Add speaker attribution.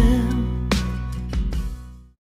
Speaker 1: ม